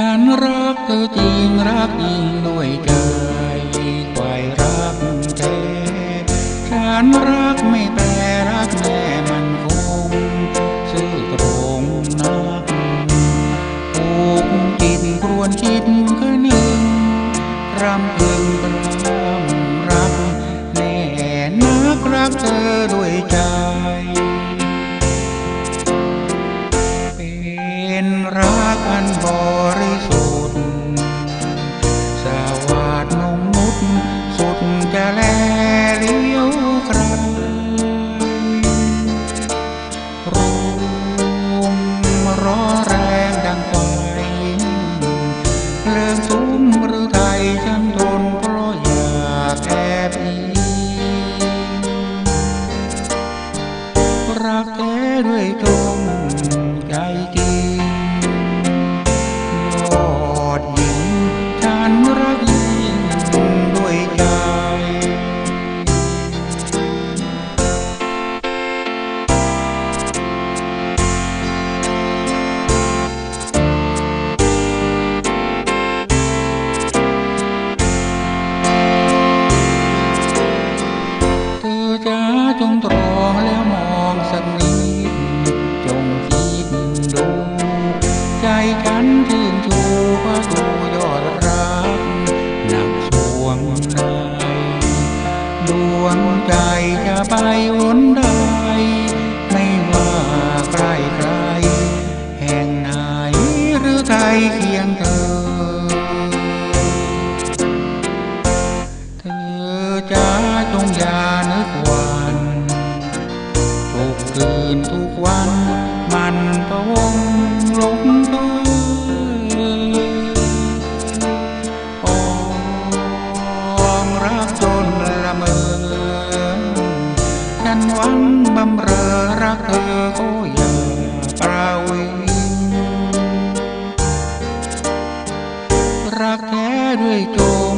ฉันรักเธอจริงรักยิ่งด้วยใจควายรักแท้ฉันรักไม่แปรรักแม่มันคงซื่อตรงนักผูกจิตครวนคิดก็หนึ่งรำพึงรำรักแน่นักรักเธอด้วยใจเป็นรักอันบริ แอบนี้ รักแท้ด้วยตรงใจ จงตรองแล้วมองสักนิด จงคิดดู ใจฉันชื่นชูพระดูยอดรักหนักสวงในดวงใจจะไปวนใดไม่ว่าใครใคร แห่งไหนหรือไทยเคียงเธอเธอจะจงอย่า นทุกวัน มันต้องหลงเธอองรักจนละเมอฉันหวังบำเรอรักเธอก็อย่าประวิงรักแท้ด้วยจง